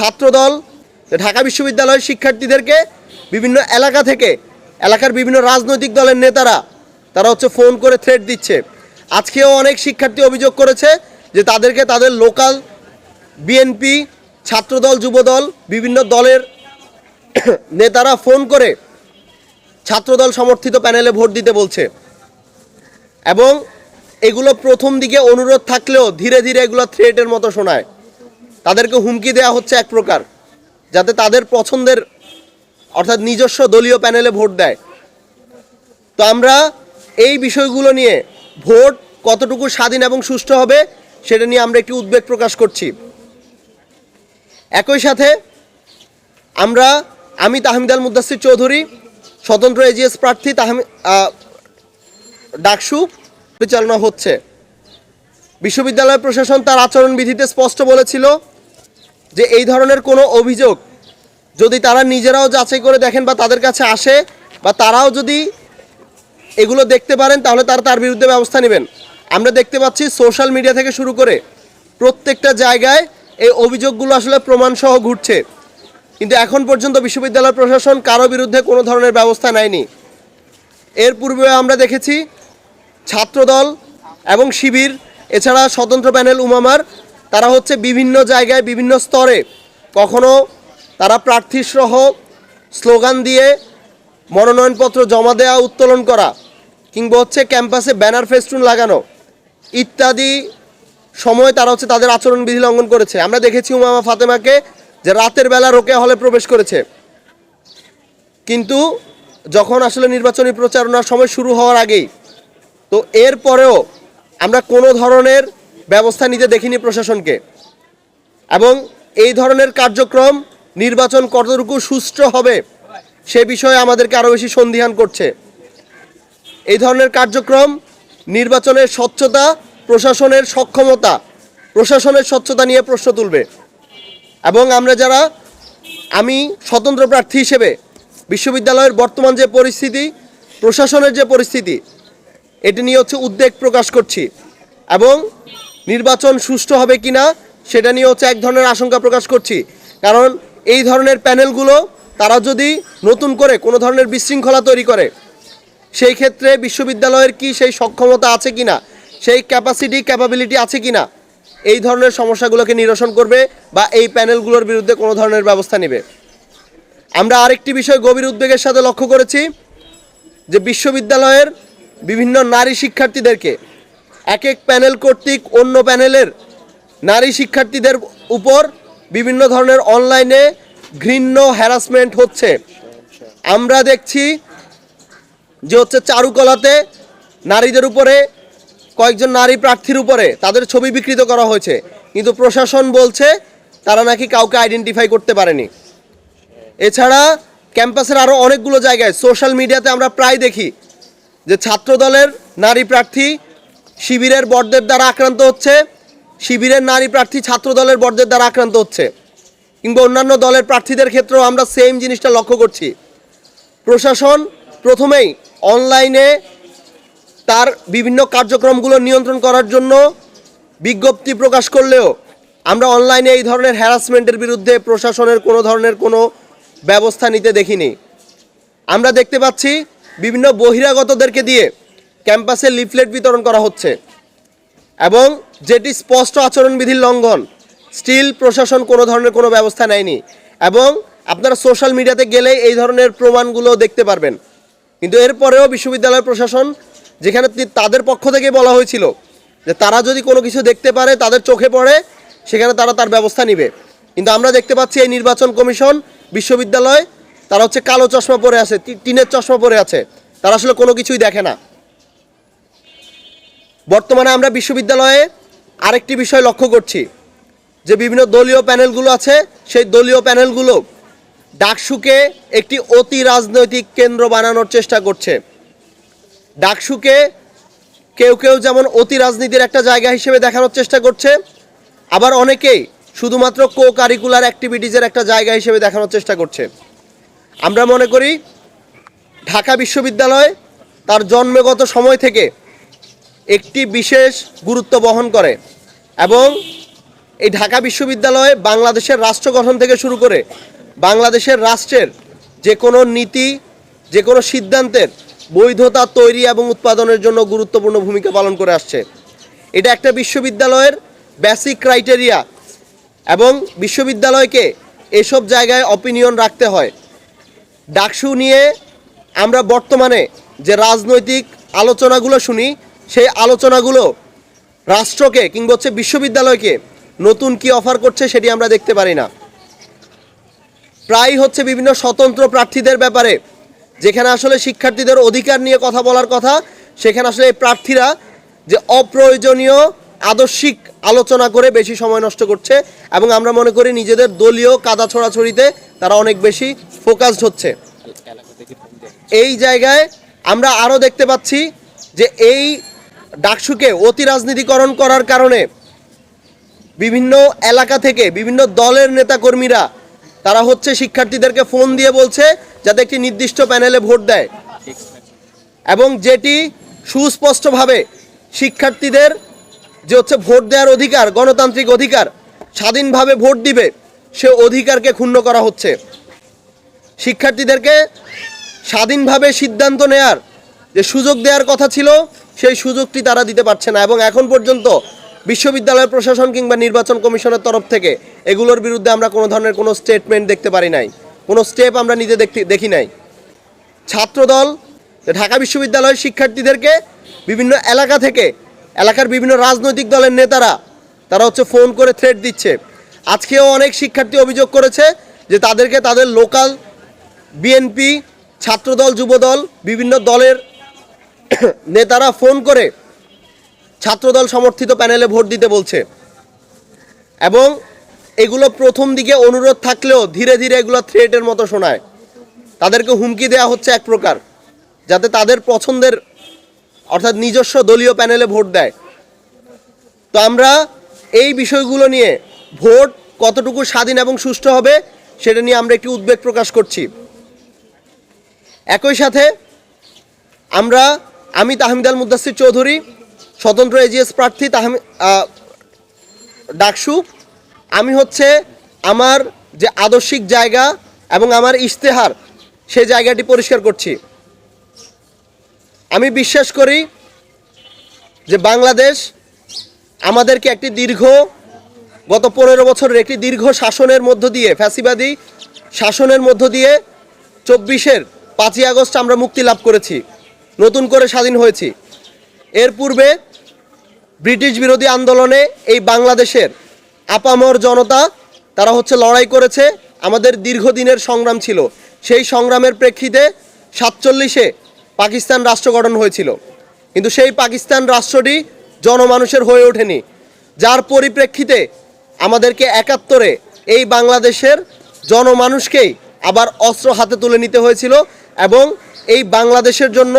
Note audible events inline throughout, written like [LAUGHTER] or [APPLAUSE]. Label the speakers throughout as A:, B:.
A: ছাত্রদল, ঢাকা বিশ্ববিদ্যালয়ের শিক্ষার্থীদেরকে বিভিন্ন এলাকা থেকে, এলাকার বিভিন্ন রাজনৈতিক দলের নেতারা, তারা হচ্ছে ফোন করে থ্রেট দিচ্ছে। আজকেও অনেক শিক্ষার্থী অভিযোগ করেছে যে তাদেরকে তাদের লোকাল বিএনপি ছাত্রদল, যুবদল, বিভিন্ন দলের [COUGHS] নেতারা ফোন করে ছাত্রদল সমর্থিত প্যানেলে ভোট দিতে বলছে। এবং এগুলো প্রথম দিকে অনুরোধ থাকলেও ধীরে ধীরে এগুলো থ্রেটের মতো শোনায়। তাদেরকে হুমকি দেওয়া হচ্ছে এক প্রকার, যাতে তাদের পছন্দের, অর্থাৎ নিজস্ব দলীয় প্যানেলে ভোট দেয়। তো আমরা এই বিষয়গুলো নিয়ে ভোট কতটুকু স্বাধীন এবং সুষ্ঠু হবে, সেটা নিয়ে আমরা একটি উদ্বেগ প্রকাশ করছি। একই সাথে আমরা আমি তাহমিদ আল মুদাসির চৌধুরী, স্বতন্ত্র এজিএস প্রার্থী তাহমি ডাকসু পরিচালনা হচ্ছে। বিশ্ববিদ্যালয় প্রশাসন তার আচরণবিধিতে স্পষ্ট বলেছিল যে এই ধরনের কোনো অভিযোগ যদি তারা নিজেরাও যাচাই করে দেখেন বা তাদের কাছে আসে বা তারাও যদি এগুলো দেখতে পারেন, তাহলে তারা তার বিরুদ্ধে ব্যবস্থা নেবেন। আমরা দেখতে পাচ্ছি সোশ্যাল মিডিয়া থেকে শুরু করে প্রত্যেকটা জায়গায় এই অভিযোগগুলো আসলে প্রমাণসহ ঘুরছে। কিন্তু এখন পর্যন্ত বিশ্ববিদ্যালয় প্রশাসন কারও বিরুদ্ধে কোনো ধরনের ব্যবস্থা নেয়নি। এর পূর্বে আমরা দেখেছি ছাত্রদল এবং শিবির, এছাড়া স্বতন্ত্র প্যানেল উমামার তারা হচ্ছে বিভিন্ন জায়গায়, বিভিন্ন স্তরে কখনো তারা প্রার্থীসহ স্লোগান দিয়ে মনোনয়নপত্র জমা দেওয়া উত্তোলন করা, কিংবা হচ্ছে ক্যাম্পাসে ব্যানার ফেস্টুন লাগানো ইত্যাদি সময় তারা হচ্ছে তাদের আচরণবিধি লঙ্ঘন করেছে। আমরা দেখেছি উমামা ফাতেমাকে যে রাতের বেলা রোকে হলে প্রবেশ করেছে। কিন্তু যখন আসলে নির্বাচনী প্রচারণার সময় শুরু হওয়ার আগেই, তো এরপরেও আমরা কোনো ধরনের ব্যবস্থা নিতে দেখিনি প্রশাসনকে। এবং এই ধরনের কার্যক্রম নির্বাচন কতটুকু সুষ্ঠু হবে সে বিষয়ে আমাদেরকে আরও বেশি সন্ধিহান করছে। এই ধরনের কার্যক্রম নির্বাচনের স্বচ্ছতা, প্রশাসনের সক্ষমতা, প্রশাসনের স্বচ্ছতা নিয়ে প্রশ্ন তুলবে। এবং আমরা যারা, আমি স্বতন্ত্র প্রার্থী হিসেবে বিশ্ববিদ্যালয়ের বর্তমান যে পরিস্থিতি, প্রশাসনের যে পরিস্থিতি, এটি নিয়ে হচ্ছে উদ্বেগ প্রকাশ করছি। এবং নির্বাচন সুষ্ঠু হবে কিনা সেটা নিয়ে হচ্ছে এক ধরনের আশঙ্কা প্রকাশ করছি। কারণ এই ধরনের প্যানেলগুলো তারা যদি নতুন করে কোনো ধরনের বিশৃঙ্খলা তৈরি করে, সেই ক্ষেত্রে বিশ্ববিদ্যালয়ের কি সেই সক্ষমতা আছে কিনা, সেই ক্যাপাসিটি ক্যাপাবিলিটি আছে কিনা, এই ধরনের সমস্যাগুলোকে নিরসন করবে বা এই প্যানেলগুলোর বিরুদ্ধে কোনো ধরনের ব্যবস্থা নেবে। আমরা আরেকটি বিষয় গভীর উদ্বেগের সাথে লক্ষ্য করেছি যে বিশ্ববিদ্যালয়ের বিভিন্ন নারী শিক্ষার্থীদেরকে এক এক প্যানেল কর্তৃক অন্য প্যানেলের নারী শিক্ষার্থীদের উপর বিভিন্ন ধরনের অনলাইনে ঘৃণ্য হ্যারাসমেন্ট হচ্ছে। আমরা দেখছি যে হচ্ছে চারুকলাতে নারীদের উপরে, কয়েকজন নারী প্রার্থীর উপরে তাদের ছবি বিকৃত করা হয়েছে। কিন্তু প্রশাসন বলছে তারা নাকি কাউকে আইডেন্টিফাই করতে পারেনি। এছাড়া ক্যাম্পাসের আরও অনেকগুলো জায়গায় সোশ্যাল মিডিয়াতে আমরা প্রায় দেখি যে ছাত্রদলের নারী প্রার্থী শিবিরের বর্দের দ্বারা আক্রান্ত হচ্ছে। শিবিরের নারী প্রার্থী ছাত্র দলের বর্দের দ্বারা আক্রান্ত হচ্ছে। কিংবা অন্যান্য দলের প্রার্থীদের ক্ষেত্রেও আমরা সেম জিনিসটা লক্ষ্য করছি। প্রশাসন প্রথমেই অনলাইনে তার বিভিন্ন কার্যক্রমগুলো নিয়ন্ত্রণ করার জন্য বিজ্ঞপ্তি প্রকাশ করলেও আমরা অনলাইনে এই ধরনের হ্যারাসমেন্টের বিরুদ্ধে প্রশাসনের কোনো ধরনের কোনো ব্যবস্থা নিতে দেখিনি। আমরা দেখতে পাচ্ছি বিভিন্ন বহিরাগতদেরকে দিয়ে ক্যাম্পাসে লিফলেট বিতরণ করা হচ্ছে এবং যেটি স্পষ্ট আচরণবিধির লঙ্ঘন, স্টিল প্রশাসন কোনো ধরনের কোনো ব্যবস্থা নেয়নি এবং আপনারা সোশ্যাল মিডিয়াতে গেলে এই ধরনের প্রমাণগুলো দেখতে পারবেন। কিন্তু এরপরেও বিশ্ববিদ্যালয় প্রশাসন, যেখানে তাদের পক্ষ থেকে বলা হয়েছিল যে তারা যদি কোনো কিছু দেখতে পারে, তাদের চোখে পড়ে, সেখানে তারা তার ব্যবস্থা নেবে। কিন্তু আমরা দেখতে পাচ্ছি এই নির্বাচন কমিশন, বিশ্ববিদ্যালয়, তারা হচ্ছে কালো চশমা পরে আছে টিনের চশমা পরে আছে। তারা আসলে কোনো কিছুই দেখে না। বর্তমানে আমরা বিশ্ববিদ্যালয়ে আরেকটি বিষয় লক্ষ্য করছি, যে বিভিন্ন দলীয় প্যানেলগুলো আছে, সেই দলীয় প্যানেলগুলো ডাকসুকে একটি অতি রাজনৈতিক কেন্দ্র বানানোর চেষ্টা করছে। ডাকসুকে কেউ কেউ যেমন অতি রাজনীতির একটা জায়গা হিসেবে দেখানোর চেষ্টা করছে, আবার অনেকেই শুধুমাত্র কো কারিকুলার অ্যাক্টিভিটিজের একটা জায়গা হিসেবে দেখানোর চেষ্টা করছে। আমরা মনে করি, ঢাকা বিশ্ববিদ্যালয় তার জন্মগত সময় থেকে একটি বিশেষ গুরুত্ব বহন করে এবং এই ঢাকা বিশ্ববিদ্যালয়ে বাংলাদেশের রাষ্ট্র গঠন থেকে শুরু করে বাংলাদেশের রাষ্ট্রের যে কোনো নীতি, যে কোনো সিদ্ধান্তের বৈধতা তৈরি এবং উৎপাদনের জন্য গুরুত্বপূর্ণ ভূমিকা পালন করে আসছে। এটা একটা বিশ্ববিদ্যালয়ের বেসিক ক্রাইটেরিয়া এবং বিশ্ববিদ্যালয়কে এসব জায়গায় অপিনিয়ন রাখতে হয়। ডাকসু নিয়ে আমরা বর্তমানে যে রাজনৈতিক আলোচনাগুলো শুনি সেই আলোচনাগুলো রাষ্ট্রকে কিংবা হচ্ছে বিশ্ববিদ্যালয়কে নতুন কি অফার করছে সেটি আমরা দেখতে পারি না। প্রায় হচ্ছে বিভিন্ন স্বতন্ত্র প্রার্থীদের ব্যাপারে, যেখানে আসলে শিক্ষার্থীদের অধিকার নিয়ে কথা বলার কথা, সেখানে আসলে এই প্রার্থীরা যে অপ্রয়োজনীয় আদর্শিক আলোচনা করে বেশি সময় নষ্ট করছে এবং আমরা মনে করি নিজেদের দলীয় কাদা ছড়াছড়িতে তারা অনেক বেশি ফোকাসড হচ্ছে। এই জায়গায় আমরা আরও দেখতে পাচ্ছি যে এই ডাকসুকে অতি রাজনীতিকরণ করার কারণে বিভিন্ন এলাকা থেকে বিভিন্ন দলের নেতাকর্মীরা, তারা হচ্ছে শিক্ষার্থীদেরকে ফোন দিয়ে বলছে যাতে একটি নির্দিষ্ট প্যানেলে ভোট দেয়। এবং যেটি সুস্পষ্টভাবে শিক্ষার্থীদের যে হচ্ছে ভোট দেওয়ার অধিকার, গণতান্ত্রিক অধিকার, স্বাধীনভাবে ভোট দিবে, সে অধিকারকে ক্ষুণ্ণ করা হচ্ছে। শিক্ষার্থীদেরকে স্বাধীনভাবে সিদ্ধান্ত নেয়ার যে সুযোগ দেওয়ার কথা ছিল সেই সুযোগটি তারা দিতে পারছে না। এবং এখন পর্যন্ত বিশ্ববিদ্যালয় প্রশাসন কিংবা নির্বাচন কমিশনের তরফ থেকে এগুলোর বিরুদ্ধে আমরা কোনো ধরনের কোনো স্টেটমেন্ট দেখতে পারি নাই। কোনো স্টেপ আমরা নিতে দেখতে দেখি নাই। ছাত্রদল, ঢাকা বিশ্ববিদ্যালয়ের শিক্ষার্থীদেরকে বিভিন্ন এলাকা থেকে, এলাকার বিভিন্ন রাজনৈতিক দলের নেতারা, তারা হচ্ছে ফোন করে থ্রেট দিচ্ছে। আজকেও অনেক শিক্ষার্থী অভিযোগ করেছে যে তাদেরকে তাদের লোকাল বিএনপি ছাত্রদল, যুবদল, বিভিন্ন দলের [COUGHS] নেতারা ফোন করে ছাত্রদল সমর্থিত প্যানেলে ভোট দিতে বলছে। এবং এগুলো প্রথম দিকে অনুরোধ থাকলেও ধীরে ধীরে এগুলো থ্রেটের মতো শোনায়। তাদেরকে হুমকি দেওয়া হচ্ছে এক প্রকার, যাতে তাদের পছন্দের, অর্থাৎ নিজস্ব দলীয় প্যানেলে ভোট দেয়। তো আমরা এই বিষয়গুলো নিয়ে ভোট কতটুকু স্বাধীন এবং সুষ্ঠু হবে, সেটা নিয়ে আমরা একটি উদ্বেগ প্রকাশ করছি। একই সাথে আমরা আমি তাহমিদ আল মুদাসির চৌধুরী, স্বতন্ত্র এজিএস প্রার্থী তাহমি ডাকসু। আমি হচ্ছে আমার যে আদর্শিক জায়গা এবং আমার ইশতেহার সেই জায়গাটি পরিষ্কার করছি। আমি বিশ্বাস করি যে বাংলাদেশ আমাদেরকে একটি দীর্ঘ, গত পনেরো বছরের একটি দীর্ঘ শাসনের মধ্য দিয়ে, ফ্যাসিবাদী শাসনের মধ্য দিয়ে চব্বিশের পাঁচই আগস্ট আমরা মুক্তি লাভ করেছি। নতুন করে স্বাধীন হয়েছি। এর পূর্বে ব্রিটিশ বিরোধী আন্দোলনে এই বাংলাদেশের আপামর জনতা, তারা হচ্ছে লড়াই করেছে, আমাদের দীর্ঘদিনের সংগ্রাম ছিল। সেই সংগ্রামের প্রেক্ষিতে সাতচল্লিশে পাকিস্তান রাষ্ট্র গঠন হয়েছিল। কিন্তু সেই পাকিস্তান রাষ্ট্রটি জনমানুষের হয়ে ওঠেনি। যার পরিপ্রেক্ষিতে আমাদেরকে একাত্তরে এই বাংলাদেশের জনমানুষকেই আবার অস্ত্র হাতে তুলে নিতে হয়েছিল এবং এই বাংলাদেশের জন্য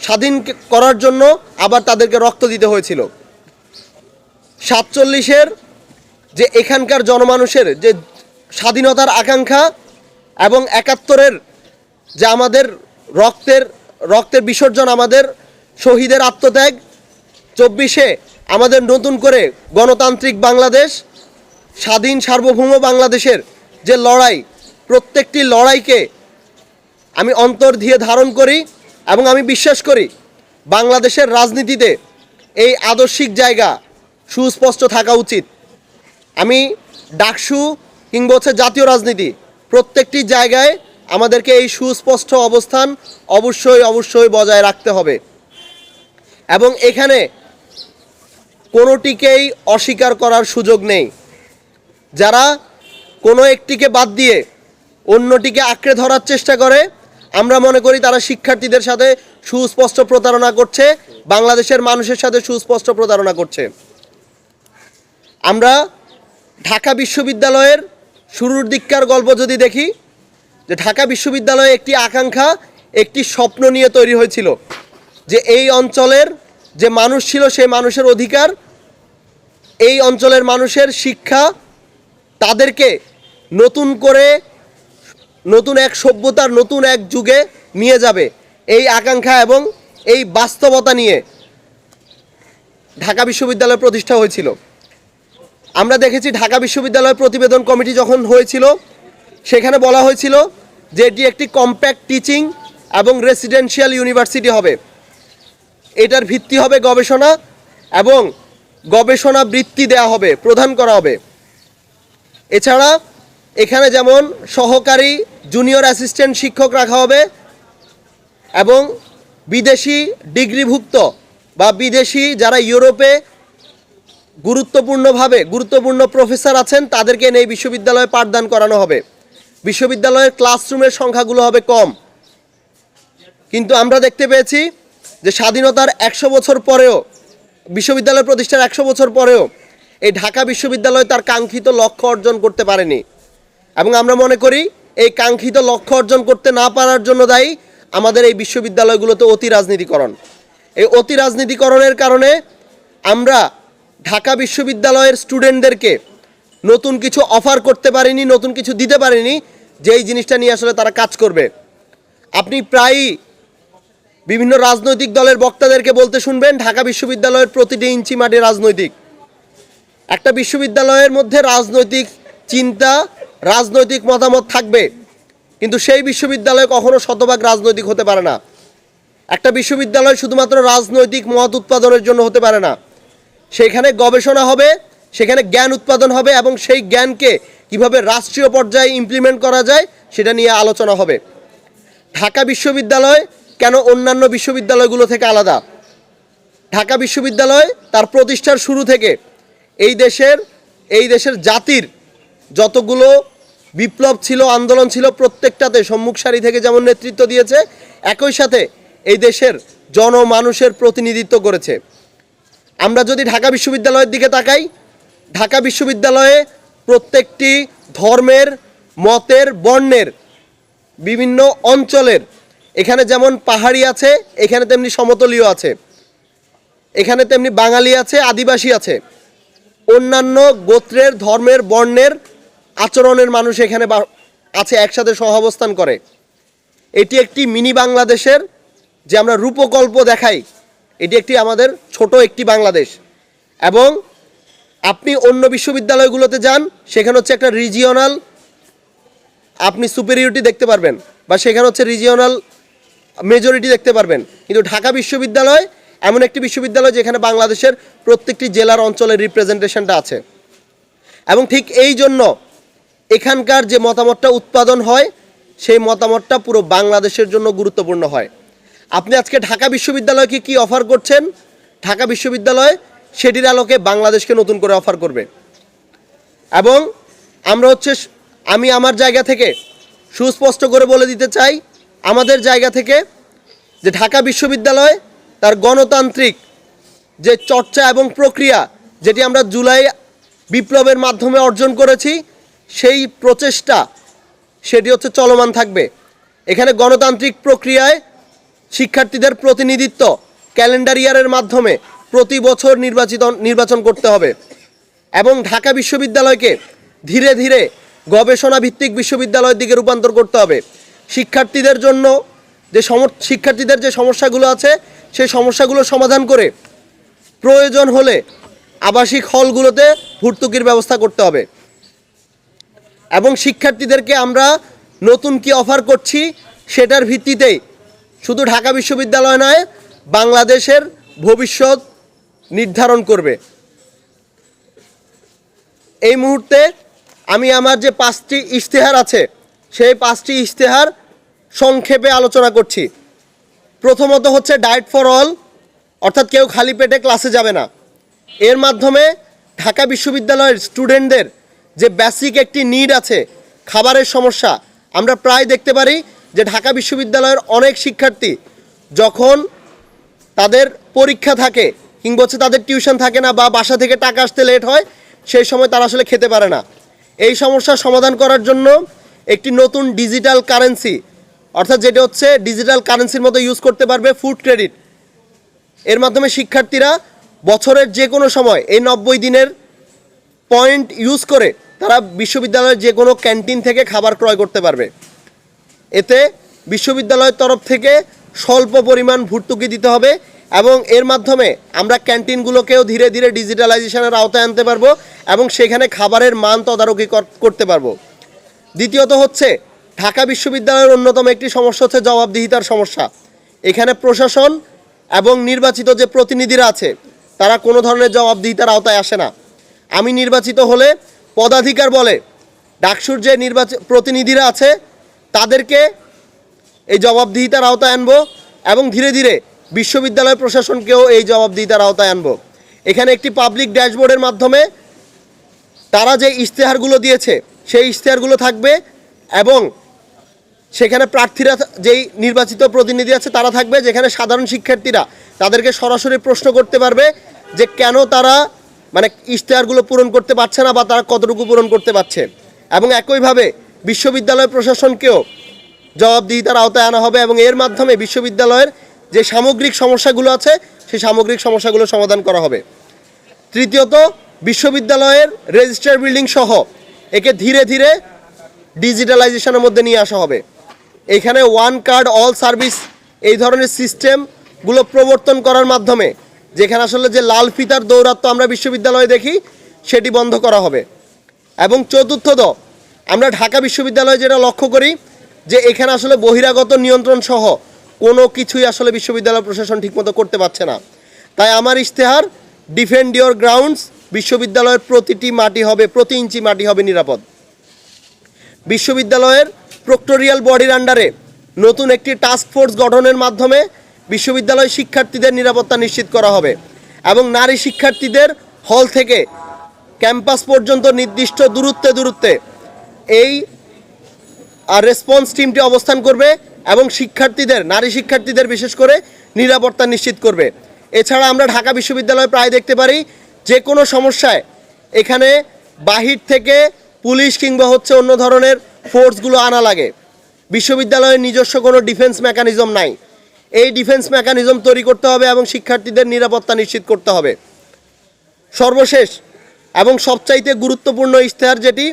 A: স্বাধীন করার জন্য আবার তাদেরকে রক্ত দিতে হয়েছিল। সাতচল্লিশের যে এখানকার জনমানুষের যে স্বাধীনতার আকাঙ্ক্ষা এবং একাত্তরের যে আমাদের রক্তের রক্তের বিসর্জন আমাদের শহীদের আত্মত্যাগ, চব্বিশে আমাদের নতুন করে গণতান্ত্রিক বাংলাদেশ, স্বাধীন সার্বভৌম বাংলাদেশের যে লড়াই, প্রত্যেকটি লড়াইকে আমি অন্তর দিয়ে ধারণ করি। এবং আমি বিশ্বাস করি বাংলাদেশের রাজনীতিতে এই আদর্শিক জায়গা সুস্পষ্ট থাকা উচিত। আমি ডাকসু কিংবা হচ্ছে জাতীয় রাজনীতি প্রত্যেকটি জায়গায় আমাদেরকে এই সুস্পষ্ট অবস্থান অবশ্যই অবশ্যই বজায় রাখতে হবে। এবং এখানে কোনোটিকেই অস্বীকার করার সুযোগ নেই। যারা কোনো একটিকে বাদ দিয়ে অন্যটিকে আঁকড়ে ধরার চেষ্টা করে আমরা মনে করি তারা শিক্ষার্থীদের সাথে সুস্পষ্ট প্রতারণা করছে, বাংলাদেশের মানুষের সাথে সুস্পষ্ট প্রতারণা করছে। আমরা ঢাকা বিশ্ববিদ্যালয়ের শুরুর দিককার গল্প যদি দেখি, যে ঢাকা বিশ্ববিদ্যালয়ে একটি আকাঙ্ক্ষা, একটি স্বপ্ন নিয়ে তৈরি হয়েছিল, যে এই অঞ্চলের যে মানুষ ছিল সেই মানুষের অধিকার, এই অঞ্চলের মানুষের শিক্ষা তাদেরকে নতুন করে নতুন এক সভ্যতার নতুন এক যুগে নিয়ে যাবে। এই আকাঙ্ক্ষা এবং এই বাস্তবতা নিয়ে ঢাকা বিশ্ববিদ্যালয় প্রতিষ্ঠা হয়েছিল। আমরা দেখেছি ঢাকা বিশ্ববিদ্যালয় প্রতিবেদন কমিটি যখন হয়েছিল, সেখানে বলা হয়েছিল যে এটি একটি কম্প্যাক্ট টিচিং এবং রেসিডেন্সিয়াল ইউনিভার্সিটি হবে। এটার ভিত্তি হবে গবেষণা এবং গবেষণা বৃত্তি দেওয়া হবে, প্রদান করা হবে। এছাড়া এখানে যেমন সহকারী জুনিয়র অ্যাসিস্ট্যান্ট শিক্ষক রাখা হবে এবং বিদেশি ডিগ্রিভুক্ত বা বিদেশি যারা ইউরোপে গুরুত্বপূর্ণভাবে গুরুত্বপূর্ণ প্রফেসর আছেন, তাদেরকে এনে বিশ্ববিদ্যালয়ে পাঠদান করানো হবে। বিশ্ববিদ্যালয়ের ক্লাসরুমের সংখ্যাগুলো হবে কম। কিন্তু আমরা দেখতে পেয়েছি যে স্বাধীনতার একশো বছর পরেও, বিশ্ববিদ্যালয় প্রতিষ্ঠার একশো বছর পরেও এই ঢাকা বিশ্ববিদ্যালয় তার কাঙ্ক্ষিত লক্ষ্য অর্জন করতে পারেনি। এবং আমরা মনে করি এই কাঙ্ক্ষিত লক্ষ্য অর্জন করতে না পারার জন্য দায়ী আমাদের এই বিশ্ববিদ্যালয়গুলোতে অতি রাজনীতিকরণ। এই অতি রাজনীতিকরণের কারণে আমরা ঢাকা বিশ্ববিদ্যালয়ের স্টুডেন্টদেরকে নতুন কিছু অফার করতে পারিনি, নতুন কিছু দিতে পারিনি, যেই জিনিসটা নিয়ে আসলে তারা কাজ করবে। আপনি প্রায়ই বিভিন্ন রাজনৈতিক দলের বক্তাদেরকে বলতে শুনবেন, ঢাকা বিশ্ববিদ্যালয়ের প্রতিটি ইঞ্চি মাটি রাজনৈতিক। একটা বিশ্ববিদ্যালয়ের মধ্যে রাজনৈতিক চিন্তা রাজনৈতিক মতামত থাকবে, কিন্তু সেই বিশ্ববিদ্যালয় কখনো শতভাগ রাজনৈতিক হতে পারে না। একটা বিশ্ববিদ্যালয় শুধুমাত্র রাজনৈতিক মত উৎপাদনের জন্য হতে পারে না। সেখানে গবেষণা হবে, সেখানে জ্ঞান উৎপাদন হবে এবং সেই জ্ঞানকে কীভাবে রাষ্ট্রীয় পর্যায়ে ইমপ্লিমেন্ট করা যায় সেটা নিয়ে আলোচনা হবে। ঢাকা বিশ্ববিদ্যালয় কেন অন্যান্য বিশ্ববিদ্যালয়গুলো থেকে আলাদা? ঢাকা বিশ্ববিদ্যালয় তার প্রতিষ্ঠার শুরু থেকে এই দেশের এই দেশের জাতির যতগুলো বিপ্লব ছিল, আন্দোলন ছিল, প্রত্যেকটাতে সম্মুখ সারি থেকে যেমন নেতৃত্ব দিয়েছে, একই সাথে এই দেশের জনমানুষের প্রতিনিধিত্ব করেছে। আমরা যদি ঢাকা বিশ্ববিদ্যালয়ের দিকে তাকাই, ঢাকা বিশ্ববিদ্যালয়ে প্রত্যেকটি ধর্মের, মতের, বর্ণের বিভিন্ন অঞ্চলের, এখানে যেমন পাহাড়ি আছে, এখানে তেমনি সমতলীয় আছে, এখানে তেমনি বাঙালি আছে, আদিবাসী আছে, অন্যান্য গোত্রের, ধর্মের, বর্ণের আচরণের মানুষ এখানে আছে, একসাথে সহাবস্থান করে। এটি একটি মিনি বাংলাদেশের যে আমরা রূপকল্প দেখাই, এটি একটি আমাদের ছোট একটি বাংলাদেশ। এবং আপনি অন্য বিশ্ববিদ্যালয়গুলোতে যান, সেখানে হচ্ছে একটা রিজিওনাল আপনি সুপেরিয়রিটি দেখতে পারবেন, বা সেখানে হচ্ছে রিজিওনাল মেজরিটি দেখতে পারবেন। কিন্তু ঢাকা বিশ্ববিদ্যালয় এমন একটি বিশ্ববিদ্যালয় যেখানে বাংলাদেশের প্রত্যেকটি জেলার অঞ্চলের রিপ্রেজেন্টেশনটা আছে। এবং ঠিক এই জন্য এখানকার যে মতামতটা উৎপাদন হয়, সেই মতামতটা পুরো বাংলাদেশের জন্য গুরুত্বপূর্ণ হয়। আপনি আজকে ঢাকা বিশ্ববিদ্যালয়কে কি অফার করছেন? ঢাকা বিশ্ববিদ্যালয় সেটির আলোকে বাংলাদেশকে নতুন করে অফার করবে। এবং আমরা হচ্ছে আমি আমার জায়গা থেকে সুস্পষ্ট করে বলে দিতে চাই, আমাদের জায়গা থেকে যে ঢাকা বিশ্ববিদ্যালয় তার গণতান্ত্রিক যে চর্চা এবং প্রক্রিয়া, যেটি আমরা জুলাই বিপ্লবের মাধ্যমে অর্জন করেছি সেই প্রচেষ্টা, সেটি হচ্ছে চলমান থাকবে। এখানে গণতান্ত্রিক প্রক্রিয়ায় শিক্ষার্থীদের প্রতিনিধিত্ব ক্যালেন্ডার ইয়ারের মাধ্যমে প্রতি বছর নির্বাচিত, নির্বাচন করতে হবে। এবং ঢাকা বিশ্ববিদ্যালয়কে ধীরে ধীরে গবেষণা ভিত্তিক বিশ্ববিদ্যালয়ের দিকে রূপান্তর করতে হবে। শিক্ষার্থীদের জন্য যে সম শিক্ষার্থীদের যে সমস্যাগুলো আছে, সেই সমস্যাগুলো সমাধান করে প্রয়োজন হলে আবাসিক হলগুলোতে ভর্তুকির ব্যবস্থা করতে হবে। এবং শিক্ষার্থীদেরকে আমরা নতুন কি অফার করছি সেটার ভিত্তিতেই শুধু ঢাকা বিশ্ববিদ্যালয় নয়, বাংলাদেশের ভবিষ্যৎ নির্ধারণ করবে। এই মুহূর্তে আমি আমার যে পাঁচটি ইশতেহার আছে, সেই পাঁচটি ইশতেহার সংক্ষেপে আলোচনা করছি। প্রথমত হচ্ছে ডায়েট ফর অল অর্থাৎ কেউ খালি পেটে ক্লাসে যাবে না। এর মাধ্যমে ঢাকা বিশ্ববিদ্যালয়ের স্টুডেন্টদের যে বেসিক একটি নিড আছে, খাবারের সমস্যা, আমরা প্রায় দেখতে পারি যে ঢাকা বিশ্ববিদ্যালয়ের অনেক শিক্ষার্থী যখন তাদের পরীক্ষা থাকে, কিংবা হচ্ছে তাদের টিউশন থাকে না বা বাসা থেকে টাকা আসতে লেট হয়, সেই সময় তারা আসলে খেতে পারে না। এই সমস্যার সমাধান করার জন্য একটি নতুন ডিজিটাল কারেন্সি অর্থাৎ যেটা হচ্ছে ডিজিটাল কারেন্সির মতো ইউজ করতে পারবে ফুড ক্রেডিট এর মাধ্যমে শিক্ষার্থীরা বছরের যে কোনো সময় এই নব্বই দিনের পয়েন্ট ইউজ করে তারা বিশ্ববিদ্যালয়ের যে কোনো ক্যান্টিন থেকে খাবার ক্রয় করতে পারবে। এতে বিশ্ববিদ্যালয়ের তরফ থেকে স্বল্প পরিমাণ ভর্তুকি দিতে হবে এবং এর মাধ্যমে আমরা ক্যান্টিনগুলোকেও ধীরে ধীরে ডিজিটালাইজেশনের আওতায় আনতে পারব এবং সেখানে খাবারের মান তদারকি কর- করতে পারব। দ্বিতীয়ত হচ্ছে, ঢাকা বিশ্ববিদ্যালয়ের অন্যতম একটি সমস্যা হচ্ছে জবাবদিহিতার সমস্যা। এখানে প্রশাসন এবং নির্বাচিত যে প্রতিনিধিরা আছে, তারা কোনো ধরনের জবাবদিহিতার আওতায় আসে না। আমি নির্বাচিত হলে পদাধিকার বলে। ডাকসুর যে নির্বাচন প্রতিনিধিরা আছে, তাদেরকে এই জবাবদিহিতার আওতায় আনব এবং ধীরে ধীরে বিশ্ববিদ্যালয় প্রশাসনকেও এই জবাবদিহিতার আওতায় আনব। এখানে একটি পাবলিক ড্যাশবোর্ডের মাধ্যমে তারা যে ইশতেহারগুলো দিয়েছে, সেই ইশতেহারগুলো থাকবে এবং সেখানে প্রার্থীরা যেই নির্বাচিত প্রতিনিধি আছে, তারা থাকবে, যেখানে সাধারণ শিক্ষার্থীরা তাদেরকে সরাসরি প্রশ্ন করতে পারবে যে কেন তারা মানে ইশতেহারগুলো পূরণ করতে পারছে না বা তারা কতটুকু পূরণ করতে পারছে। এবং একইভাবে বিশ্ববিদ্যালয় প্রশাসনকেও জবাবদিহিতার আওতায় আনা হবে এবং এর মাধ্যমে বিশ্ববিদ্যালয়ের যে সামগ্রিক সমস্যাগুলো আছে, সেই সামগ্রিক সমস্যাগুলো সমাধান করা হবে। তৃতীয়ত, বিশ্ববিদ্যালয়ের রেজিস্টার বিল্ডিং সহ একে ধীরে ধীরে ডিজিটালাইজেশনের মধ্যে নিয়ে আসা হবে। এখানে ওয়ান কার্ড, অল সার্ভিস এই ধরনের সিস্টেমগুলো প্রবর্তন করার মাধ্যমে যেখানে আসলে যে লাল ফিতার দৌরাত্ম আমরা বিশ্ববিদ্যালয়ে দেখি, সেটি বন্ধ করা হবে। এবং চতুর্থ চতুর্থত আমরা ঢাকা বিশ্ববিদ্যালয়ে যেটা লক্ষ্য করি, যে এখানে আসলে বহিরাগত নিয়ন্ত্রণ সহ কোনো কিছুই আসলে বিশ্ববিদ্যালয় প্রশাসন ঠিকমতো করতে পারছে না। তাই আমার ইশতেহার ডিফেন্ড ইয়োর গ্রাউন্ডস বিশ্ববিদ্যালয়ের প্রতিটি মাটি হবে, প্রতি ইঞ্চি মাটি হবে নিরাপদ। বিশ্ববিদ্যালয়ের প্রক্টোরিয়াল বডির আন্ডারে নতুন একটি টাস্ক ফোর্স গঠনের মাধ্যমে বিশ্ববিদ্যালয় শিক্ষার্থীদের নিরাপত্তা নিশ্চিত করা হবে এবং নারী শিক্ষার্থীদের হল থেকে ক্যাম্পাস পর্যন্ত নির্দিষ্ট দূরত্বে দূরত্বে এই রেসপন্স টিমটি অবস্থান করবে এবং শিক্ষার্থীদের, নারী শিক্ষার্থীদের বিশেষ করে নিরাপত্তা নিশ্চিত করবে। এছাড়া আমরা ঢাকা বিশ্ববিদ্যালয়ে প্রায় দেখতে পারি যে কোনো সমস্যায় এখানে বাহির থেকে পুলিশ কিংবা হচ্ছে অন্য ধরনের ফোর্সগুলো আনা লাগে। বিশ্ববিদ্যালয়ের নিজস্ব কোনো ডিফেন্স মেকানিজম নাই। এই ডিফেন্স মেকানিজম তৈরি করতে হবে এবং শিক্ষার্থীদের নিরাপত্তা নিশ্চিত করতে হবে সর্বশেষ এবং সবচাইতে গুরুত্বপূর্ণ ইশতেহার যেটি,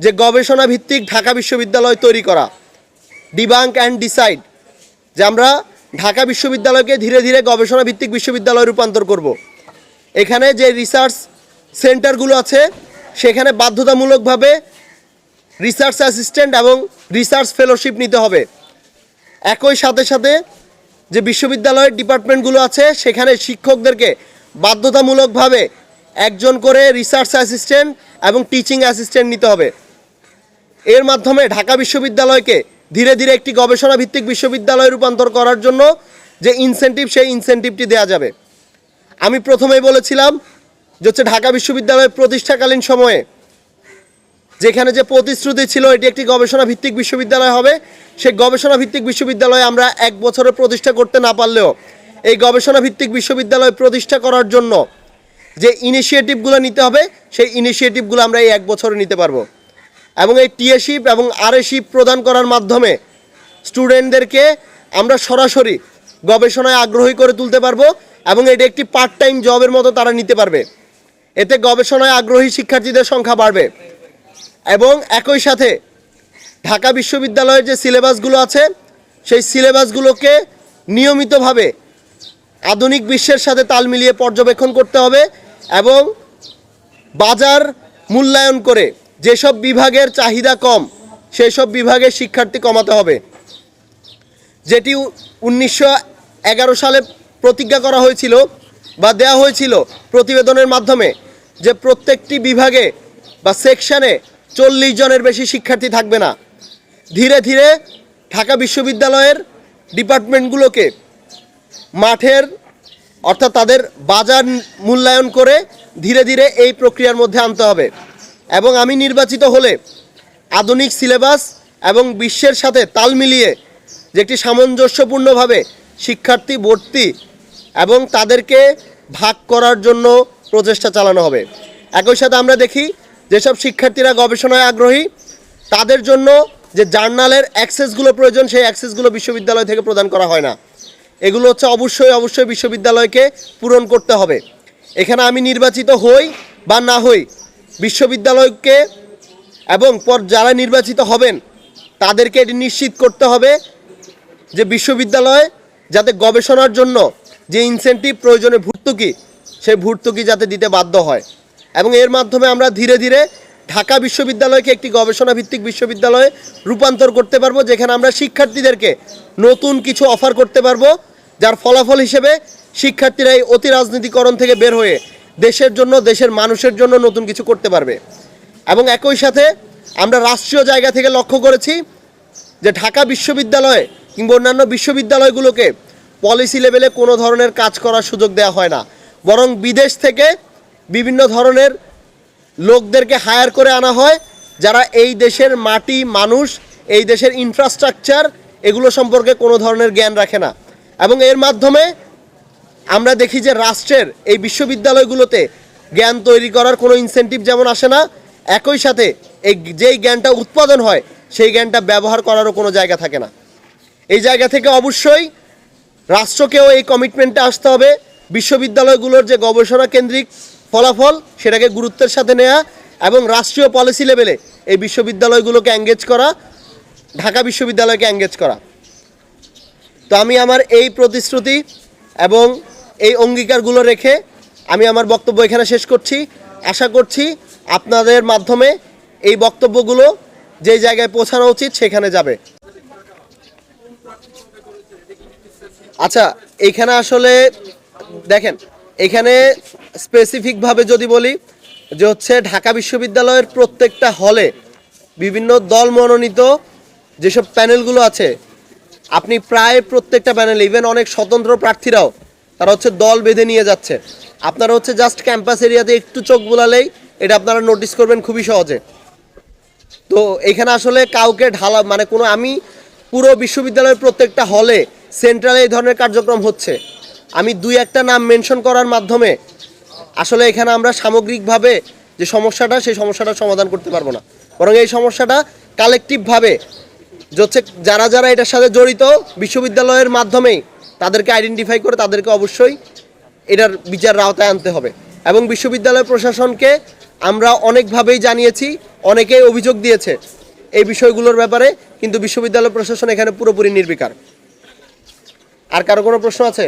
A: যে গবেষণা ভিত্তিক ঢাকা বিশ্ববিদ্যালয় তৈরি করা ডিবাঙ্ক অ্যান্ড ডিসাইড যে আমরা ঢাকা বিশ্ববিদ্যালয়কে ধীরে ধীরে গবেষণা ভিত্তিক বিশ্ববিদ্যালয়ে রূপান্তর করব। এখানে যে রিসার্চ সেন্টারগুলো আছে, সেখানে বাধ্যতামূলকভাবে রিসার্চ অ্যাসিস্ট্যান্ট এবং রিসার্চ ফেলোশিপ নিতে হবে একই সাথে সাথে যে বিশ্ববিদ্যালয়ের ডিপার্টমেন্টগুলো আছে, সেখানে শিক্ষকদেরকে বাধ্যতামূলকভাবে একজন করে রিসার্চ অ্যাসিস্ট্যান্ট এবং টিচিং অ্যাসিস্ট্যান্ট নিতে হবে। এর মাধ্যমে ঢাকা বিশ্ববিদ্যালয়কে ধীরে ধীরে একটি গবেষণা ভিত্তিক বিশ্ববিদ্যালয়ে রূপান্তর করার জন্য যে ইনসেনটিভ সেই ইনসেনটিভটি দেওয়া যাবে। আমি প্রথমেই বলেছিলাম যে হচ্ছে ঢাকা বিশ্ববিদ্যালয়ের প্রতিষ্ঠাকালীন সময়ে যেখানে যে প্রতিশ্রুতি ছিল, এটি একটি গবেষণা ভিত্তিক বিশ্ববিদ্যালয় হবে। সেই গবেষণা ভিত্তিক বিশ্ববিদ্যালয় আমরা এক বছরে প্রতিষ্ঠা করতে না পারলেও এই গবেষণা ভিত্তিক বিশ্ববিদ্যালয় প্রতিষ্ঠা করার জন্য যে ইনিশিয়েটিভগুলো নিতে হবে, সেই ইনিশিয়েটিভগুলো আমরা এই এক বছরে নিতে পারব। এবং এই টিএশিপ এবং আরএশিপ প্রদান করার মাধ্যমে স্টুডেন্টদেরকে আমরা সরাসরি গবেষণায় আগ্রহী করে তুলতে পারব এবং এটি একটি পার্ট টাইম জবের মতো তারা নিতে পারবে। এতে গবেষণায় আগ্রহী শিক্ষার্থীদের সংখ্যা বাড়বে। এবং একই সাথে ঢাকা বিশ্ববিদ্যালয়ের যে সিলেবাসগুলো আছে, সেই সিলেবাসগুলোকে নিয়মিতভাবে আধুনিক বিশ্বের সাথে তাল মিলিয়ে পর্যবেক্ষণ করতে হবে এবং বাজার মূল্যায়ন করে যেসব বিভাগের চাহিদা কম সেই সব বিভাগের শিক্ষার্থী কমাতে হবে। যেটি উনিশশো এগারো সালে প্রতিজ্ঞা করা হয়েছিল বা দেওয়া হয়েছিল প্রতিবেদনের মাধ্যমে যে প্রত্যেকটি বিভাগে বা সেকশনে চল্লিশ জনের বেশি শিক্ষার্থী থাকবে না। ধীরে ধীরে ঢাকা বিশ্ববিদ্যালয়ের ডিপার্টমেন্টগুলোকে মাঠের, অর্থাৎ তাদের বাজার মূল্যায়ন করে ধীরে ধীরে এই প্রক্রিয়ার মধ্যে আনতে হবে। এবং আমি নির্বাচিত হলে আধুনিক সিলেবাস এবং বিশ্বের সাথে তাল মিলিয়ে যে একটি সামঞ্জস্যপূর্ণভাবে শিক্ষার্থী ভর্তি এবং তাদেরকে ভাগ করার জন্য প্রচেষ্টা চালানো হবে। একই সাথে আমরা দেখি যেসব শিক্ষার্থীরা গবেষণায় আগ্রহী, তাদের জন্য যে জার্নালের অ্যাক্সেসগুলো প্রয়োজন, সেই অ্যাক্সেসগুলো বিশ্ববিদ্যালয় থেকে প্রদান করা হয় না। এগুলো হচ্ছে অবশ্যই অবশ্যই বিশ্ববিদ্যালয়কে পূরণ করতে হবে। এখানে আমি নির্বাচিত হই বা না হই, বিশ্ববিদ্যালয়কে এবং পর যারা নির্বাচিত হবেন, তাদেরকে এটি নিশ্চিত করতে হবে যে বিশ্ববিদ্যালয় যাতে গবেষণার জন্য যে ইনসেন্টিভ প্রয়োজনে ভর্তুকি, সেই ভর্তুকি যাতে দিতে বাধ্য হয়। এবং এর মাধ্যমে আমরা ধীরে ধীরে ঢাকা বিশ্ববিদ্যালয়কে একটি গবেষণা ভিত্তিক বিশ্ববিদ্যালয়ে রূপান্তর করতে পারব, যেখানে আমরা শিক্ষার্থীদেরকে নতুন কিছু অফার করতে পারব, যার ফলাফল হিসেবে শিক্ষার্থীরা এই অতি রাজনীতিকরণ থেকে বের হয়ে দেশের জন্য, দেশের মানুষের জন্য নতুন কিছু করতে পারবে। এবং একই সাথে আমরা রাষ্ট্রীয় জায়গা থেকে লক্ষ্য করেছি যে ঢাকা বিশ্ববিদ্যালয়ে কিংবা অন্যান্য বিশ্ববিদ্যালয়গুলোকে পলিসি লেভেলে কোনো ধরনের কাজ করার সুযোগ দেওয়া হয় না। বরং বিদেশ থেকে বিভিন্ন ধরনের লোকদেরকে হায়ার করে আনা হয়, যারা এই দেশের মাটি মানুষ, এই দেশের ইনফ্রাস্ট্রাকচার এগুলো সম্পর্কে কোনো ধরনের জ্ঞান রাখে না। এবং এর মাধ্যমে আমরা দেখি যে রাষ্ট্রের এই বিশ্ববিদ্যালয়গুলোতে জ্ঞান তৈরি করার কোনো ইনসেন্টিভ যেমন আসে না, একই সাথে এই যেই জ্ঞানটা উৎপাদন হয়, সেই জ্ঞানটা ব্যবহার করারও কোনো জায়গা থাকে না। এই জায়গা থেকে অবশ্যই রাষ্ট্রকেও এই কমিটমেন্টে আসতে হবে। বিশ্ববিদ্যালয়গুলোর যে গবেষণা কেন্দ্রিক ফলাফল সেটাকে গুরুত্বের সাথে নেওয়া এবং রাষ্ট্রীয় পলিসি লেভেলে এই বিশ্ববিদ্যালয়গুলোকে এঙ্গেজ করা, ঢাকা বিশ্ববিদ্যালয়কে এঙ্গেজ করা। তো আমি আমার এই প্রতিশ্রুতি এবং এই অঙ্গীকারগুলো রেখে আমি আমার বক্তব্য এখানে শেষ করছি। আশা করছি আপনাদের মাধ্যমে এই বক্তব্যগুলো যে জায়গায় পৌঁছানো উচিত সেখানে যাবে। আচ্ছা এইখানে আসলে দেখেন এখানে স্পেসিফিকভাবে যদি বলি যে হচ্ছে ঢাকা বিশ্ববিদ্যালয়ের প্রত্যেকটা হলে বিভিন্ন দল মনোনীত যেসব প্যানেলগুলো আছে, আপনি প্রায় প্রত্যেকটা প্যানেল ইভেন অনেক স্বতন্ত্র প্রার্থীরাও, তারা হচ্ছে দল বেঁধে নিয়ে যাচ্ছে। আপনারা হচ্ছে জাস্ট ক্যাম্পাস এরিয়াতে একটু চোখ বোলালেই এটা আপনারা নোটিস করবেন খুবই সহজে। তো এখানে আসলে কাউকে ঢালা মানে কোনো আমি পুরো বিশ্ববিদ্যালয়ের প্রত্যেকটা হলে সেন্ট্রালে এই ধরনের কার্যক্রম হচ্ছে। আমি দুই একটা নাম মেনশন করার মাধ্যমে আসলে এখানে আমরা সামগ্রিকভাবে যে সমস্যাটা, সেই সমস্যাটা সমাধান করতে পারব না। বরং এই সমস্যাটা কালেকটিভভাবে হচ্ছে যারা যারা এটার সাথে জড়িত বিশ্ববিদ্যালয়ের মাধ্যমেই তাদেরকে আইডেন্টিফাই করে তাদেরকে অবশ্যই এটার বিচার আওতায় আনতে হবে। এবং বিশ্ববিদ্যালয় প্রশাসনকে আমরা অনেকভাবেই জানিয়েছি, অনেকেই অভিযোগ দিয়েছে এই বিষয়গুলোর ব্যাপারে, কিন্তু বিশ্ববিদ্যালয় প্রশাসন এখানে পুরোপুরি নির্বিকার। আর কারও কোনো প্রশ্ন আছে?